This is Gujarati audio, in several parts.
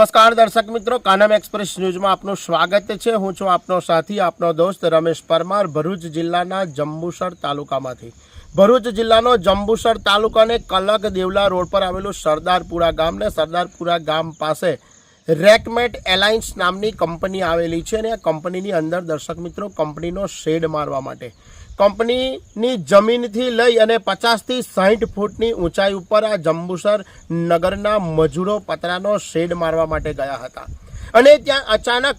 નમસ્કાર દર્શક મિત્રો, કાનમ એક્સપ્રેસ ન્યૂઝમાં આપનું સ્વાગત છે. હું છું આપનો સાથી, આપનો દોસ્ત રમેશ પરમાર, ભરૂચ જિલ્લાના જંબુસર તાલુકામાંથી. ભરૂચ જિલ્લાનો જંબુસર તાલુકાને કલક દેવલા રોડ પર આવેલું સરદારપુરા ગામને સરદારપુરા ગામ પાસે રેકમેટ એલાયન્સ નામની કંપની આવેલી છે અને આ કંપનીની અંદર દર્શક મિત્રો કંપનીનો શેડ મારવા માટે કંપનીની જમીનથી લઈ અને પચાસથી સાહીઠ ફૂટની ઊંચાઈ ઉપર આ જંબુસર નગરના મજૂરો પતરાનો શેડ મારવા માટે ગયા હતા. અને ત્યાં અચાનક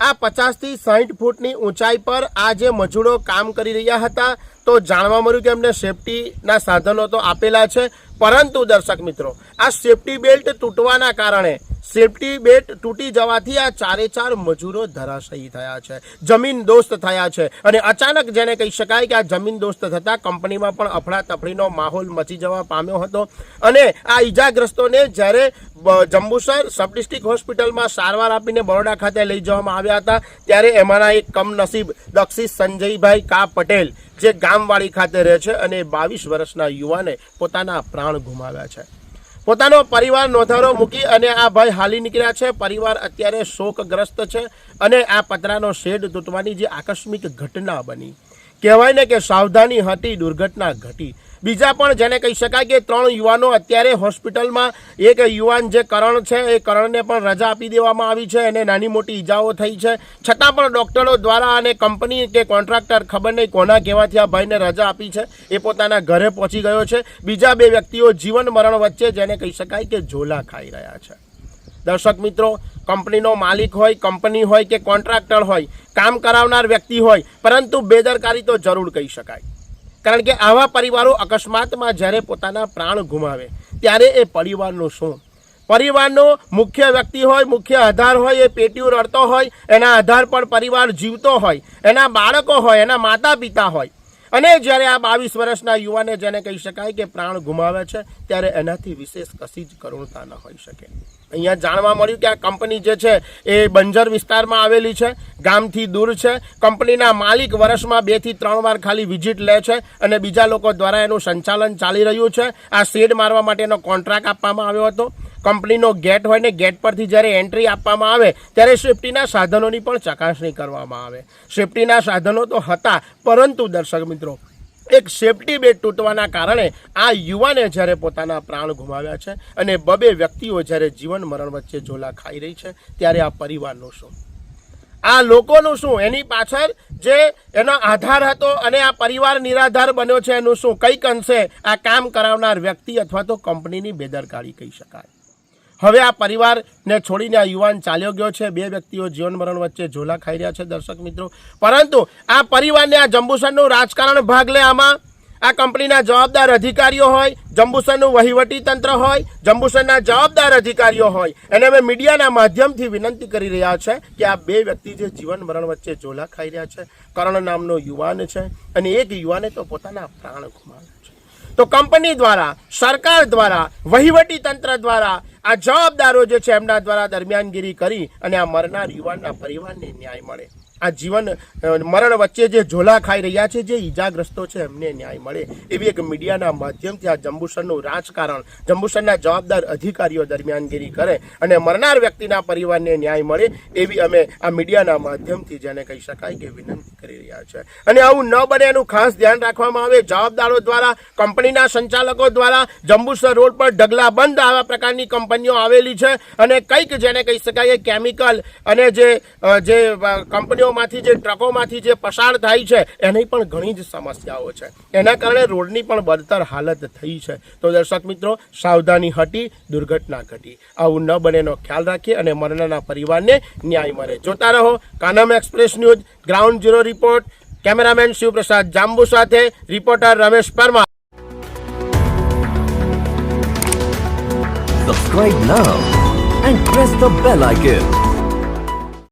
આ પચાસથી સાહીઠ ફૂટની ઊંચાઈ પર આ જે મજૂરો કામ કરી રહ્યા હતા, તો જાણવા મળ્યું કે એમને સેફટીના સાધનો તો આપેલા છે. પરંતુ દર્શક મિત્રો, આ સેફટી બેલ્ટ તૂટવાના કારણે સેફટી બેટ તૂટી જવાથી આ ચારે ચાર મજૂરો ધરાશયી થયા છે. જમીન દોસ્ત થયા છે. અને અચાનક જેને કહી શકાય કે આ જમીન દોસ્ત થતાં કંપનીમાં પણ અફડાતફડીનો માહોલ મચી જવા પામ્યો હતો. અને આ ઈજાગ્રસ્તોને જ્યારે જંબુસર સબ ડિસ્ટ્રિક્ટ હોસ્પિટલમાં સારવાર આપીને બરોડા ખાતે લઈ જવામાં આવ્યા હતા, ત્યારે એમાંના એક કમનસીબ દક્ષિત સંજયભાઈ કા પટેલ, જે ગામવાડી ખાતે રહે છે અને બાવીસ વર્ષના યુવાને પોતાના પ્રાણ ગુમાવ્યા છે. પોતાનો પરિવાર નોંધારો મૂકી અને આ ભાઈ હાલી નીકળ્યા છે. પરિવાર અત્યારે શોકગ્રસ્ત છે અને આ પતરાનો શેડ તૂટવાની જે આકસ્મિક ઘટના બની. કહેવાય ને કે સાવધાની હતી દુર્ઘટના ઘટી. બીજા પણ જેને કહી શકાય કે ત્રણ યુવાનો અત્યારે હોસ્પિટલમાં, એક યુવાન જે કરણ છે, એ કરણને પણ રજા આપી દેવામાં આવી છે અને નાની મોટી ઈજાઓ થઈ છે. છતાં પણ ડૉક્ટરો દ્વારા અને કંપની કે કોન્ટ્રાક્ટર ખબર નહીં કોના કહેવાથી આ ભાઈને રજા આપી છે, એ પોતાના ઘરે પહોંચી ગયો છે. બીજા બે વ્યક્તિઓ જીવન મરણ વચ્ચે, જેને કહી શકાય કે ઝોલા ખાઈ રહ્યા છે. દર્શક મિત્રો, કંપનીનો માલિક હોય, કંપની હોય કે કોન્ટ્રાક્ટર હોય, કામ કરાવનાર વ્યક્તિ હોય, પરંતુ બેદરકારી તો જરૂર કહી શકાય. કારણ કે આવા પરિવારો અકસ્માતમાં જ્યારે પોતાના પ્રાણ ગુમાવે, ત્યારે એ પરિવારનું શું? પરિવારનો મુખ્ય વ્યક્તિ હોય, મુખ્ય આધાર હોય, એ પેટીયું રડતો હોય, એના આધાર પર પરિવાર જીવતો હોય, એના બાળકો હોય, એના માતા પિતા હોય અને જ્યારે આ બાવીસ વર્ષના યુવાને જેને કહી શકાય કે પ્રાણ ગુમાવે છે, ત્યારે એનાથી વિશેષ કશી જ કરુણતા ન હોઈ શકે. અહીંયા જાણવા મળ્યું કે આ કંપની જે છે, એ બંજર વિસ્તારમાં આવેલી છે, ગામથી દૂર છે. કંપનીના માલિક વર્ષમાં બેથી ત્રણ વાર ખાલી વિઝિટ લે છે અને બીજા લોકો દ્વારા એનું સંચાલન ચાલી રહ્યું છે. આ શેડ મારવા માટેનો કોન્ટ્રાક્ટ આપવામાં આવ્યો હતો. કંપનીનો ગેટ હોય ને ગેટ પરથી જ્યારે એન્ટ્રી આપવામાં આવે, ત્યારે સેફટીના સાધનોની પણ ચકાસણી કરવામાં આવે. સેફટીના સાધનો તો હતા, પરંતુ દર્શક મિત્રો, એક સેફટી બેટ તૂટવાના કારણે આ યુવાને જ્યારે પોતાના પ્રાણ ગુમાવ્યા છે અને બબે વ્યક્તિઓ જ્યારે જીવન મરણ વચ્ચે ઝોલા ખાઈ રહી છે, ત્યારે આ પરિવારનું શું? આ લોકોનું શું? એની પાછળ જે એનો આધાર હતો અને આ પરિવાર નિરાધાર બન્યો છે, એનું શું? કંઈક અંશે આ કામ કરાવનાર વ્યક્તિ અથવા તો કંપનીની બેદરકારી કહી શકાય. હવે આ પરિવારને છોડીને આ યુવાન ચાલ્યો ગયો છે. બે વ્યક્તિઓ જીવન મરણ વચ્ચે ઝોલા ખાઈ રહ્યા છે દર્શક મિત્રો. પરંતુ આ પરિવારને આ જંબુસરનું રાજકારણ ભાગ લે આમાં. આ કંપનીના જવાબદાર અધિકારીઓ હોય, જંબુસરનું વહીવટી તંત્ર હોય, જંબુસરના જવાબદાર અધિકારીઓ હોય. અને અમે મીડિયાના માધ્યમથી વિનંતી કરી રહ્યા છે કે આ બે વ્યક્તિ જે જીવન મરણ વચ્ચે ઝોલા ખાઈ રહ્યા છે, કરણ નામનો યુવાન છે અને એક યુવાને તો પોતાના પ્રાણ ગુમાવ્યા છે. તો કંપની દ્વારા, સરકાર દ્વારા, વહીવટી તંત્ર દ્વારા આ જવાબદારો જે છે એમના દ્વારા દરમિયાનગીરી કરી અને આ મરનાર યુવાનના પરિવારને ન્યાય મળે. આ જીવન મરણ વચ્ચે જે ઝોલા ખાઈ રહ્યા છે જે ઈજાગ્રસ્તો છે એમને ન્યાય મળે. એવી એક મીડિયાના માધ્યમથી આ જંબુસરનું રાજકારણ જંબુસરના જવાબદાર અધિકારીઓ દરમિયાનગીરી કરે અને મરનાર વ્યક્તિના પરિવારને ન્યાય મળે એવી અમે આ મીડિયાના માધ્યમથી જેને કહી શકાય કે વિનંતી કરી રહ્યા છે. અને આવું ન બને એનું ખાસ ધ્યાન રાખવામાં આવે. જવાબદારો દ્વારા કંપનીના સંચાલકો દ્વારા જંબુસર રોડ પર ઢગલા બંધ આવા પ્રકારની કંપનીઓ આવેલી છે અને કંઈક જેને કહી શકાય કેમિકલ અને જે જે અ, કંપનીઓમાંથી જે, ટ્રકોમાંથી જે પસાર થાય છે, એની પણ ઘણી જ સમસ્યાઓ છે. એના કારણે રોડની પણ બદતર હાલત થઈ છે. તો દર્શક મિત્રો, સાવધાની હટી, દુર્ઘટના ઘટી. આવું ન બનેનો ખ્યાલ રાખીએ અને મરનારના પરિવારને ન્યાય મળે. જોતા રહો Kanam express news, ground zero report. Cameraman Shivprasad Jambu સાથે reporter Ramesh Parmar. Subscribe now and press the bell icon.